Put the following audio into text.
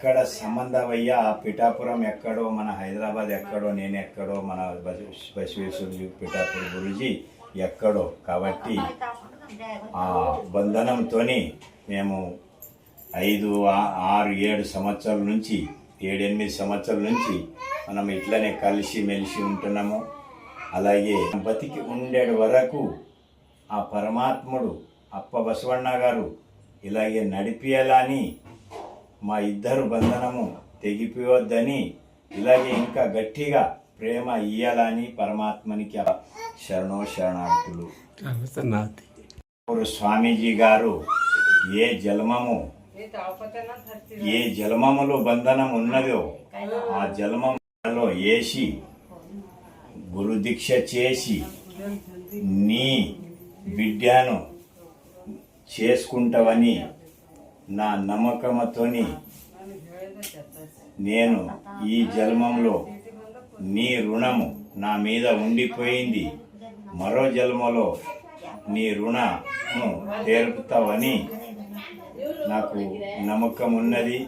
ఎక్కడ సంబంధవయ్యా పిఠాపురం ఎక్కడో మన హైదరాబాద్ ఎక్కడో నేను ఎక్కడో మన బస- బసవేశ్వరుడు పిఠాపురం గురుజీ ఎక్కడో. కాబట్టి ఆ బంధనంతో మేము ఐదు ఆ- ఆరు ఏడు సంవత్సరాల నుంచి ఏడెనిమిది సంవత్సరాల నుంచి మనం ఇట్లనే కలిసి మెలిసి ఉంటున్నాము. అలాగే బతికి ఉండే వరకు ఆ పరమాత్ముడు అప్ప బసవಣ್ణ గారు ఇలాగే నడిపియాలని మా ఇద్దరు బంధనము తెగిపోవద్దని ఇలాగే ఇంకా గట్టిగా ప్రేమ ఇయ్యాలని పరమాత్మనికి శరణో శరణార్థులు స్వామీజీ గారు ఏ జన్మము ఏ జన్మములో బంధనం ఉన్నదో ఆ జన్మములో వేసి గురుదీక్ష చేసి నీ బిడ్డను చేసుకుంటావని నా నమ్మకముతోని నేను ఈ జన్మంలో నీ రుణము నా మీద ఉండిపోయింది. మరో జన్మలో నీ రుణము తీరుపుతావని నాకు నమ్మకం ఉన్నది